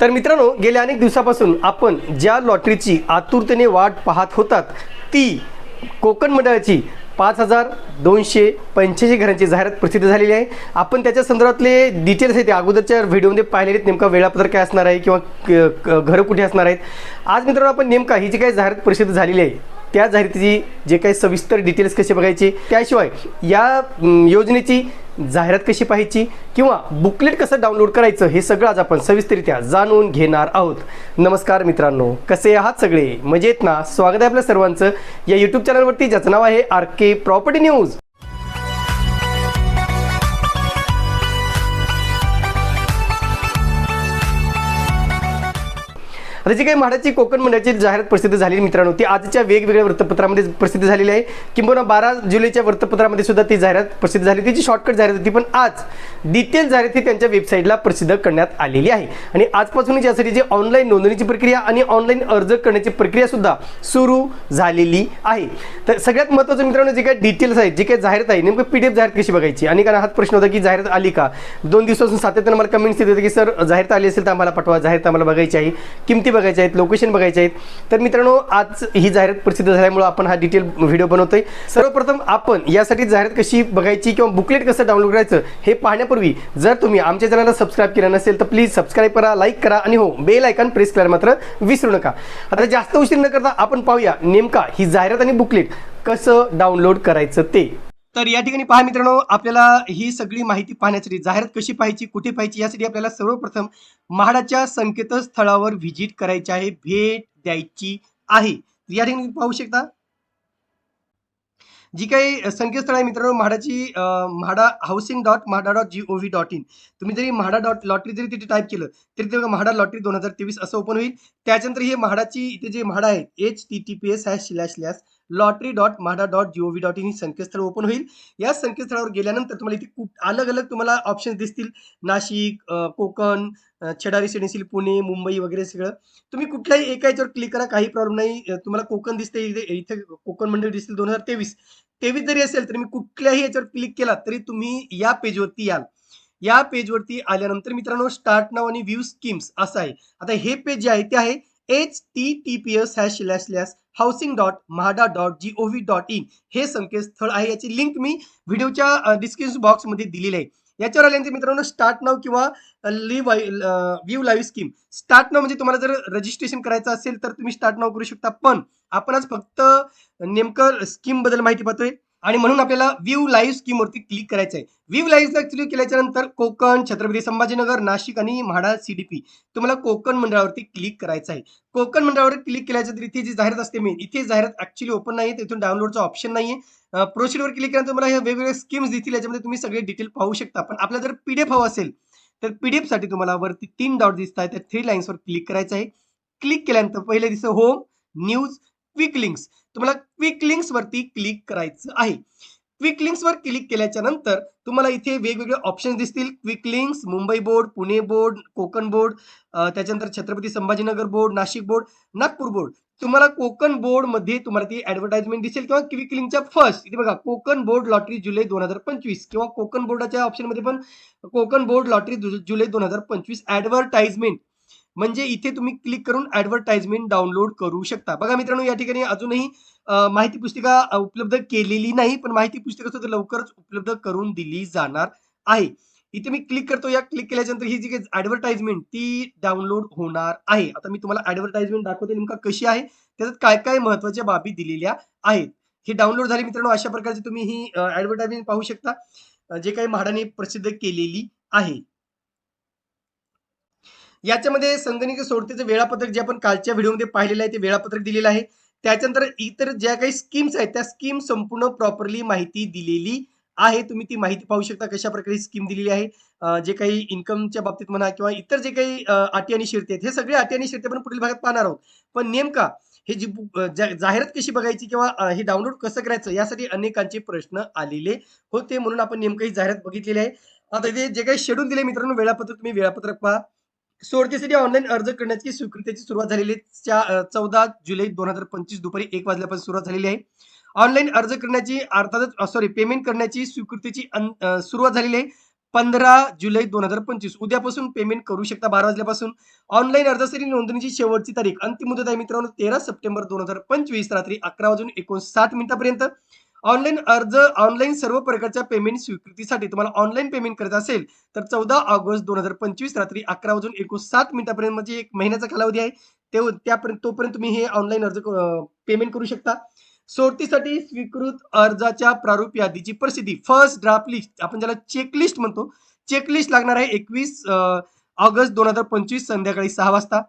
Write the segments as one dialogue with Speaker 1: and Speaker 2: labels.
Speaker 1: तर मित्रांनो गेल्या अनेक दिवसापासून आपण ज्या लॉटरीची आतुरतेने वाट पाहत होतात ती कोकण मंडळाची पाच हजार दोनशे पंच्याऐंशी घरांची जाहिरात प्रसिद्ध झालेली आहे. आपण त्याच्या संदर्भातले डिटेल्स आहेत ते अगोदरच्या व्हिडिओमध्ये पाहिलेले आहेत. नेमका वेळापत्रक काय असणार आहे किंवा क- क- घरं कुठे असणार आहेत. आज मित्रांनो आपण नेमका ही जी काही जाहिरात प्रसिद्ध झालेली आहे त्या जाहिरातीची जे काही सविस्तर डिटेल्स कसे बघायचे त्याशिवाय या योजनेची जाहिरात कशी पाहायची किंवा बुकलेट कसं डाउनलोड करायचं हे सगळं आज आपण सविस्तरित्या जाणून घेणार आहोत. नमस्कार मित्रांनो कसे आहात सगळे? मजेत ना? स्वागत आहे आपल्या सर्वांचं. या यूट्यूब चॅनलवरती ज्याचं नाव आहे आर के प्रॉपर्टी न्यूज आता जी काही म्हाडाची कोकण मंडळाची जाहिरात प्रसिद्ध झालेली मित्रांनो ती आजच्या वेगवेगळ्या वृत्तपत्रामध्ये प्रसिद्ध झालेली आहे. किंबहुना बारा जुलैच्या वृत्तपत्रामध्ये सुद्धा ती जाहिरात प्रसिद्ध झाली तिची शॉर्टकट जाहिरात होती पण आज डिटेल जाहिरात ही त्यांच्या वेबसाईटला प्रसिद्ध करण्यात आलेली आहे. आणि आजपासून यासाठी जी ऑनलाईन नोंदणीची प्रक्रिया आणि ऑनलाईन अर्ज करण्याची प्रक्रिया सुद्धा सुरू झालेली आहे. तर सगळ्यात महत्त्वाचं मित्रांनो जे काही डिटेल्स आहेत जे काही जाहिरात आहे नेमकं पी डी एफ जाहिरात कशी बघायची? आणि कारण हाच प्रश्न होता की जाहिरात आली का? दोन दिवसापासून सातत्यानं मला कमेंट्स येत होते की सर जाहिरात आली असेल तर आम्हाला पाठवा जाहिरात आम्हाला बघायची आहे. किमती बघायच्या आहेत लोकेशन बघायचे आहेत. तर मित्रांनो आज ही जाहिरात प्रसिद्ध झाल्यामुळे आपण हा डिटेल व्हिडिओ बनवतोय. सर्वप्रथम आपण यासाठी जाहिरात कशी बघायची किंवा बुकलेट कसं डाउनलोड करायचं हे पाहण्यापूर्वी जर तुम्ही आमच्या चॅनलला सबस्क्राईब केलं नसेल तर प्लीज सबस्क्राईब करा लाईक करा आणि हो बेल आयकॉन प्रेस करायला मात्र विसरू नका. आता जास्त उशीर न करता आपण पाहूया नेमका ही जाहिरात आणि बुकलेट कसं डाउनलोड करायचं ते. तर या ठिकाणी पहा मित्रांनो आपल्याला ही सगळी माहिती पाहण्यासाठी जाहिरात कशी पाहायची कुठे पाहायची यासाठी आपल्याला सर्वप्रथम म्हाडाच्या संकेतस्थळावर व्हिजिट करायची आहे भेट द्यायची आहे. या ठिकाणी पाहू शकता. जी काही संकेतस्थळ आहे मित्रांनो म्हाडाची MHADA housing dot MHADA dot G O V dot in तुम्ही जरी म्हाडा डॉट लॉटरी जरी तिथे टाईप केलं तरी ते म्हाडा लॉटरी दोन हजार तेवीस असं ओपन होईल. त्याच्यानंतर हे म्हाडाची इथे जे म्हाडा आहे H T T P S hash slash slash lottery dot MHADA dot G O V dot in ही संकेतस्थळ ओपन होईल. या संकेतस्थळावर गेल्यानंतर तुम्हाला इथे खूप अलग अलग तुम्हाला ऑप्शन्स दिसतील. नाशिक कोकण अं, छडा रेसिडेन्शियल पुणे मुंबई वगैरे सगळं. तुम्ही कुठल्याही एका याच्यावर क्लिक करा काही प्रॉब्लेम नाही. तुम्हाला कोकण दिसते इथे इथे कोकण मंडळ दिसतील दोन हजार तेवीस. तेवीस जरी असेल तर मी कुठल्याही याच्यावर क्लिक केला तरी तुम्ही या पेजवरती याल. या पेजवरती आल्यानंतर मित्रांनो स्टार्ट नाव आणि व्ह्यू स्कीम्स असं आहे. आता हे पेज जे आहे ते आहे H T T P S hash slash housing dot MHADA dot G O V dot in हे संकेतस्थळ आहे. याची लिंक मी व्हिडिओच्या डिस्क्रिप्शन बॉक्समध्ये दिलेली आहे. याच्यावर आल्यानंतर मित्रांनो स्टार्ट नाव किंवा live view live scheme start now म्हणजे तुम्हाला जर रजिस्ट्रेशन करायचं असेल तर तुम्ही स्टार्ट नाव करू शकता. पण आपण आज फक्त नेमकं स्कीमबद्दल माहिती पाहतोय. आणि म्हणून आपल्याला व्ह्यू लाईव्ह स्कीम वरती क्लिक करायचं आहे व्ह्यू लाईव्ह क्लिक केल्याच्यानंतर कोकण छत्रपती संभाजीनगर नाशिक आणि म्हाडा सीडीपी तुम्हाला कोकण मंडळावरती क्लिक करायचं आहे कोकण मंडळावर क्लिक केल्याच्यानंतर इथे जी जाहिरात असते मेन इथे जाहिरात ऍक्च्युली ओपन नाही तिथून डाउनलोडचा ऑप्शन नाही प्रोसिडवर क्लिक केल्यानंतर तुम्हाला हे वेगवेगळ्या स्कीम्स दिसतील याच्यामध्ये तुम्ही सगळे डिटेल पाहू शकता. पण आपल्याला जर पीडीएफ हवं असेल तर पीडीएफसाठी तुम्हाला वरती तीन डॉट दिसत आहे त्या थ्री लाईन्सवर क्लिक करायचं आहे. क्लिक केल्यानंतर पहिले दिसतं होम न्यूज क्विक लिंक्स तुम्हाला क्विक लिंक्स वरती क्लिक करायचं आहे. क्विक लिंक्स वर क्लिक केल्याच्यानंतर तुम्हाला इथे वेगवेगळे ऑप्शन दिसतील. Quick links Mumbai board Pune board Konkan board त्याच्यानंतर Chhatrapati Sambhajinagar board Nashik board Nagpur board तुम्हाला कोकण बोर्डमध्ये तुम्हाला ती ऍडव्हर्टाइजमेंट दिसेल किंवा क्विक लिंकच्या फर्स्ट इथे बघा कोकण बोर्ड लॉटरी जुलै दोन हजार पंचवीस किंवा कोकण बोर्डाच्या ऑप्शनमध्ये पण कोकण बोर्ड लॉटरी जु- जुलै दोन हजार पंचवीस ऍडव्हर्टाइजमेंट म्हणजे इथे तुम्ही क्लिक करून ऍडव्हर्टाइजमेंट डाउनलोड करू शकता. बघा मित्रांनो या ठिकाणी अजूनही माहिती पुस्तिका उपलब्ध केलेली नाही पण माहिती पुस्तिका सुद्धा लवकरच उपलब्ध करून दिली जाणार आहे. इथे मी क्लिक करतो. या क्लिक केल्याच्यानंतर ही जी काही ऍडव्हर्टाइजमेंट ती डाउनलोड होणार आहे. आता मी तुम्हाला ऍडव्हर्टाइजमेंट दाखवते नेमका कशी आहे त्याच्यात काय काय महत्त्वाच्या बाबी दिलेल्या आहेत. हे डाउनलोड झाली मित्रांनो अशा प्रकारची तुम्ही ही ऍडव्हर्टाइजमेंट पाहू शकता. जे काही म्हाडाने प्रसिद्ध केलेली आहे. याच्यामध्ये संगणकीय सोडतीचं वेळापत्रक जे आपण कालच्या व्हिडिओमध्ये पाहिलेलं आहे ते वेळापत्रक दिलेलं आहे. त्याच्यानंतर इतर ज्या काही स्कीम्स आहेत त्या स्कीम संपूर्ण प्रॉपरली माहिती दिलेली आहे. तुम्ही ती माहिती पाहू शकता कशा प्रकारे स्कीम दिलेली आहे. जे काही इन्कमच्या बाबतीत म्हणा किंवा इतर जे काही अटी आणि शिरते आहेत हे सगळे अटी आणि शिरते आपण पुढील भागात पाहणार आहोत. पण नेमका हे जी जा- जाहिरात कशी बघायची किंवा हे डाउनलोड कसं करायचं यासाठी अनेकांचे प्रश्न आलेले होते म्हणून आपण नेमकं ही जाहिरात बघितलेली आहे. आता इथे जे काही शेड्यूल दिले मित्रांनो वेळापत्रक तुम्ही वेळापत्रक पहा. सोडतीसाठी ऑनलाईन अर्ज करण्याची स्वीकृतीची सुरुवात झालेली आहे. चौदा जुलै दोन हजार पंचवीस दुपारी एक वाजल्यापासून सुरुवात झालेली आहे. ऑनलाईन अर्ज करण्याची अर्थातच सॉरी पेमेंट करण्याची स्वीकृतीची सुरुवात झालेली आहे. पंधरा जुलै दोन हजार पंचवीस उद्यापासून पेमेंट करू शकता बारा वाजल्यापासून. ऑनलाईन अर्जासाठी नोंदणीची शेवटची तारीख अंतिम मुदत आहे मित्रांनो तेरा सप्टेंबर दोन हजार पंचवीस रात्री अकरा वाजून एकोणसाठ मिनिटापर्यंत. ऑनलाईन अर्ज ऑनलाईन सर्व प्रकारच्या पेमेंट स्वीकृतीसाठी तुम्हाला ऑनलाईन पेमेंट करायचं असेल तर चौदा ऑगस्ट दोन हजार पंचवीस रात्री अकरा वाजून एकोणसाठ मिनिटापर्यंत म्हणजे एक महिन्याचा कालावधी आहे. ते त्यापर्यंत तोपर्यंत तुम्ही हे ऑनलाईन अर्ज पेमेंट करू शकता. सोडतीसाठी स्वीकृत अर्जाच्या प्रारूप यादीची प्रसिद्धी फर्स्ट ड्राफ्ट लिस्ट आपण ज्याला चेकलिस्ट म्हणतो चेकलिस्ट लागणार आहे एकवीस ऑगस्ट दोन हजार पंचवीस संध्याकाळी सहा वाजता.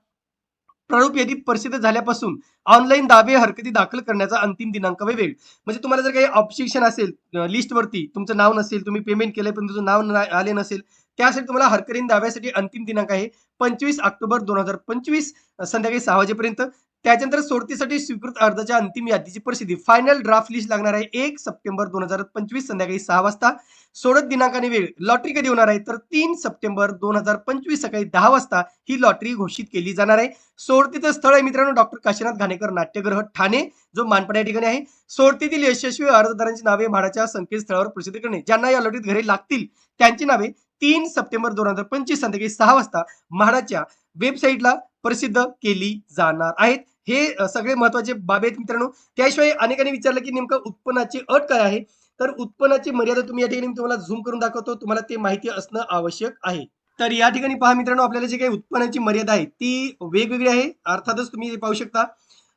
Speaker 1: प्रारूप यादी प्रसिद्ध झाल्यापासून ऑनलाईन दावे हरकती दाखल करण्याचा अंतिम दिनांक वे वेळ म्हणजे तुम्हाला जर काही ऑब्जेक्शन असेल लिस्टवरती तुमचं नाव नसेल तुम्ही पेमेंट केलंय पण तुमचं नाव आले नसेल त्यासाठी तुम्हाला हरकरीन दाव्यासाठी अंतिम दिनांक आहे पंचवीस ऑक्टोबर दोन हजार पंचवीस संध्याकाळी सहा वाजेपर्यंत. त्याच्यानंतर सोडतीसाठी स्वीकृत अर्जाच्या अंतिम यादीची प्रसिद्धी फायनल ड्राफ्ट लिस्ट लागणार आहे. एक सप्टेंबर दोन हजार पंचवीस संध्याकाळी सहा वाजता. सोडत दिनांकाने वेळ. लॉटरी कधी होणार आहे? तर तीन सप्टेंबर दोन हजार पंचवीस सकाळी दहा वाजता ही लॉटरी घोषित केली जाणार आहे. सोडतीचं स्थळ आहे मित्रांनो डॉक्टर काशीनाथ घाणेकर नाट्यगृह ठाणे जो मानपाडा या ठिकाणी आहे. सोडतीतील यशस्वी अर्जदारांची नावे म्हाडाच्या संकेतस्थळावर प्रसिद्ध करणे. ज्यांना या लॉटरीत घरे लागतील त्यांची नावे तीन सप्टेंबर दोन हजार पंचवीस संध्याकाळी सहा वाजता म्हाडाच्या वेबसाईटला प्रसिद्ध केली जाणार आहेत. हे सगळे महत्त्वाचे बाबी आहेत मित्रांनो. त्याशिवाय अनेकांनी विचारलं की नेमकं उत्पन्नाची अट काय आहे? तर उत्पन्नाची मर्यादा तुम्ही या ठिकाणी तुम्हाला झूम करून दाखवतो. तुम्हाला ते माहिती असणं आवश्यक आहे. तर या ठिकाणी पहा मित्रांनो आपल्याला जे काही उत्पन्नाची मर्यादा आहे ती वेगवेगळी आहे. अर्थातच तुम्ही पाहू शकता.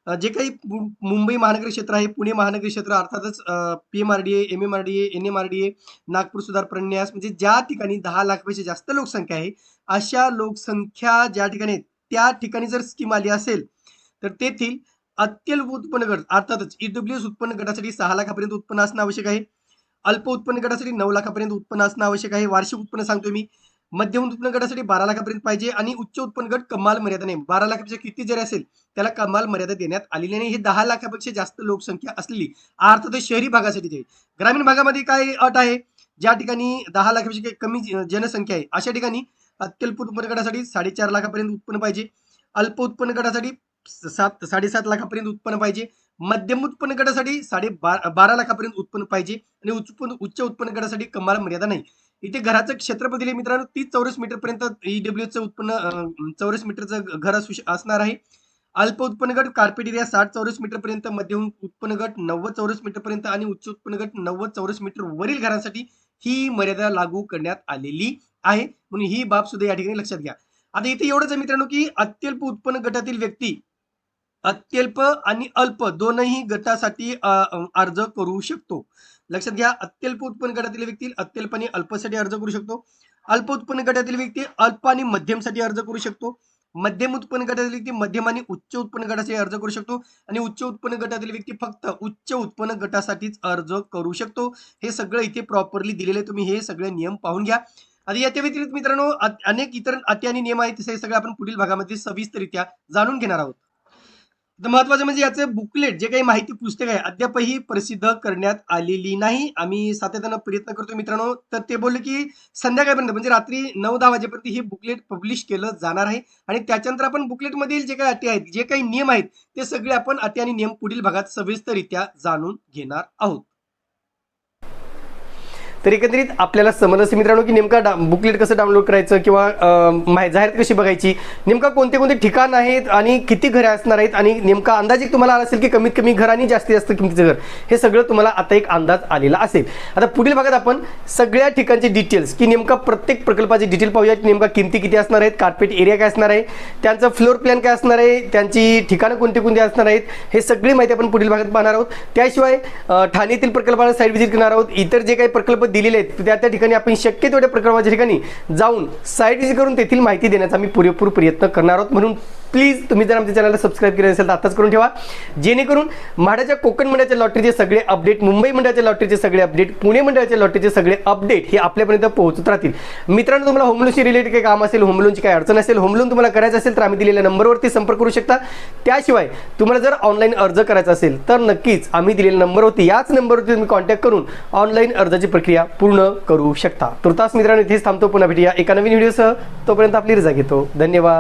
Speaker 1: जे काही मुंबई महानगर क्षेत्र आहे पुणे महानगर क्षेत्र अर्थातच P M R D A M M R D A N M R D A Nagpur सुधार प्रन्यास म्हणजे ज्या ठिकाणी दहा लाखपेक्षा जास्त लोकसंख्या आहे अशा लोकसंख्या ज्या ठिकाणी त्या ठिकाणी जर स्कीम आली असेल तर तेथील अत्यल्प उत्पन्न गट अर्थातच ईडब्ल्यू उत्पन्न गटासाठी सहा लाखापर्यंत उत्पन्न असणं आवश्यक आहे. अल्प उत्पन्न गटासाठी नऊ लाखापर्यंत उत्पन्न असणं आवश्यक आहे. वार्षिक उत्पन्न सांगतोय मी. मध्यम उत्पन्न गटासाठी बारा लाखापर्यंत पाहिजे आणि उच्च उत्पन्न गट कमाल मर्यादा नाही. बारा लाखापेक्षा किती जरी असेल त्याला कमाल मर्यादा देण्यात आलेली नाही. हे दहा लाखापेक्षा जास्त लोकसंख्या असलेली अर्थातच शहरी भागासाठी ते ग्रामीण भागामध्ये काय अट आहे? ज्या ठिकाणी दहा लाखापेक्षा काही कमी जनसंख्या आहे अशा ठिकाणी अत्यल्प उत्पन्न गटासाठी साडेचार लाखापर्यंत उत्पन्न पाहिजे. अल्प उत्पन्न गटासाठी सात साडेसात लाखापर्यंत उत्पन्न पाहिजे. मध्यम उत्पन्न गटासाठी साडे बारा लाखापर्यंत उत्पन्न पाहिजे. आणि उत्पन्न उच्च उत्पन्न गटासाठी कमाल मर्यादा नाही. इथे घराचं क्षेत्रफळ दिले मित्रांनो तीस चौरस मीटर पर्यंत ईडब्ल्यूचं उत्पन्न चौरस मीटरचं घर असू असणार आहे. अल्प उत्पन्न गट कार्पेट एरिया साठ चौरस मीटर पर्यंत मध्यम उत्पन्न गट नव्वद चौरस मीटर पर्यंत आणि उच्च उत्पन्न गट नव्वद चौरस मीटर वरील घरांसाठी ही मर्यादा लागू करण्यात आलेली आहे. म्हणून ही बाब सुद्धा या ठिकाणी लक्षात घ्या. आता इथे एवढंच आहे मित्रांनो की अत्यल्प उत्पन्न गटातील व्यक्ती अत्यल्प आणि अल्प दोनही गटासाठी अर्ज करू शकतो. लक्षात घ्या अत्यल्प उत्पन्न गटातील व्यक्ती अत्यल्प आणि अल्पसाठी अर्ज करू शकतो. अल्प उत्पन्न गटातील व्यक्ती अल्प आणि मध्यमसाठी अर्ज करू शकतो. मध्यम उत्पन्न गटातील व्यक्ती मध्यम आणि उच्च उत्पन्न गटासाठी अर्ज करू शकतो. आणि उच्च उत्पन्न गटातील व्यक्ती फक्त उच्च उत्पन्न गटासाठीच अर्ज करू शकतो. हे सगळं इथे प्रॉपरली दिलेलं आहे. तुम्ही हे सगळे नियम पाहून घ्या. आणि याच्या व्यतिरिक्त मित्रांनो अनेक इतर अटी आणि नियम आहेत. हे सगळे आपण पुढील भागामध्ये सविस्तरित्या जाणून घेणार आहोत. महत्वाचं म्हणजे याचं बुकलेट जे काही माहिती पुस्तक आहे अद्यापही प्रसिद्ध करण्यात आलेली नाही. आम्ही सातत्यानं प्रयत्न करतो मित्रांनो. तर ते बोलले की संध्याकाळपर्यंत म्हणजे रात्री नऊ दहा वाजेपर्यंत हे बुकलेट पब्लिश केलं जाणार आहे. आणि त्याच्यानंतर आपण बुकलेटमधील जे काही अटी आहेत जे काही नियम आहेत ते सगळे आपण अटी आणि नियम पुढील भागात सविस्तरित्या जाणून घेणार आहोत. तर एकंदरीत आपल्याला समजलं. असेल मित्रांनो की नेमका डा बुकलेट कसं डाउनलोड करायचं किंवा अं, जाहिरात कशी बघायची? नेमका कोणते कोणते ठिकाण आहेत आणि किती घरे असणार आहेत? आणि नेमका अंदाज एक तुम्हाला आला असेल की कमीत कमी घर आणि जास्तीत जास्त किमतीचं घर हे सगळं तुम्हाला आता एक अंदाज आलेला असेल. आता पुढील भागात आपण सगळ्या ठिकाणचे डिटेल्स की नेमका प्रत्येक प्रकल्पाचे डिटेल पाहूया. की नेमका किमती किती असणार आहेत? कार्पेट एरिया काय असणार आहे? त्यांचं फ्लोअर प्लॅन काय असणार आहे? त्यांची ठिकाणं कोणती कोणती असणार आहेत? हे सगळी माहिती आपण पुढील भागात पाहणार आहोत. त्याशिवाय ठाण्यातील प्रकल्पाला साईड व्हिजिट करणार आहोत. इतर जे काही प्रकल्प दिलेले आहेत. त्या त्या ठिकाणी आपण शक्य तेवढ्या प्रकल्पाच्या ठिकाणी जाऊन साईड व्हिजिट करून तेथील माहिती देण्याचा आम्ही पुरेपूर प्रयत्न करणार आहोत. म्हणून प्लीज तुम्ही जर आमच्या चॅनलला सबस्क्राईब केलं असेल तर आताच करून ठेवा. जेणेकरून म्हाडाच्या कोकण मंडळाच्या लॉटरीचे सगळे अपडेट मुंबई मंडळाच्या लॉटरीचे सगळे अपडेट पुणे मंडळाच्या लॉटरीचे सगळे अपडेट हे आपल्यापर्यंत पोहोचत राहतील. मित्रांनो तुम्हाला होम लोनशी रिलेटेड काही काम असेल होम लोनची काही अडचण असेल होम लोन तुम्हाला करायचं असेल तर आम्ही दिलेल्या नंबरवरती संपर्क करू शकता. त्याशिवाय तुम्हाला जर ऑनलाईन अर्ज करायचा असेल तर नक्कीच आम्ही दिलेल्या नंबरवरती याच नंबरवरती तुम्ही कॉन्टॅक्ट करून ऑनलाईन अर्जाची प्रक्रिया पूर्ण करू शकता. तुर्तास मित्रांनो इथेच थांबतो. पुन्हा भेटूया एका नवीन व्हिडिओसह तोपर्यंत आपली रजा घेतो. धन्यवाद.